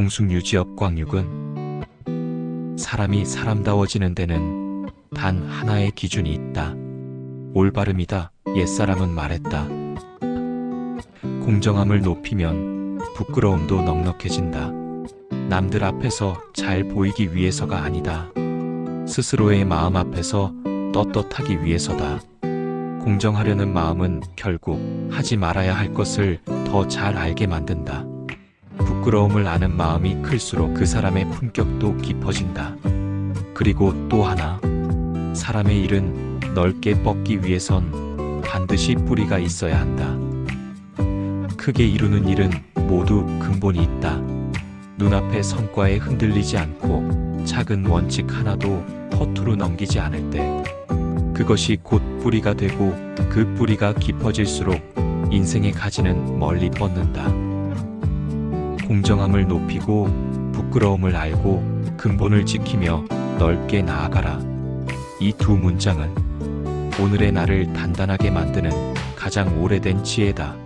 공숙유지업 광육은 사람이 사람다워지는 데는 단 하나의 기준이 있다. 올바름이다. 옛사람은 말했다. 공정함을 높이면 부끄러움도 넉넉해진다. 남들 앞에서 잘 보이기 위해서가 아니다. 스스로의 마음 앞에서 떳떳하기 위해서다. 공정하려는 마음은 결국 하지 말아야 할 것을 더 잘 알게 만든다. 부끄러움을 아는 마음이 클수록 그 사람의 품격도 깊어진다. 그리고 또 하나, 사람의 일은 넓게 뻗기 위해선 반드시 뿌리가 있어야 한다. 크게 이루는 일은 모두 근본이 있다. 눈앞의 성과에 흔들리지 않고 작은 원칙 하나도 허투루 넘기지 않을 때 그것이 곧 뿌리가 되고 그 뿌리가 깊어질수록 인생의 가지는 멀리 뻗는다. 공정함을 높이고 부끄러움을 알고 근본을 지키며 넓게 나아가라. 이 두 문장은 오늘의 나를 단단하게 만드는 가장 오래된 지혜다.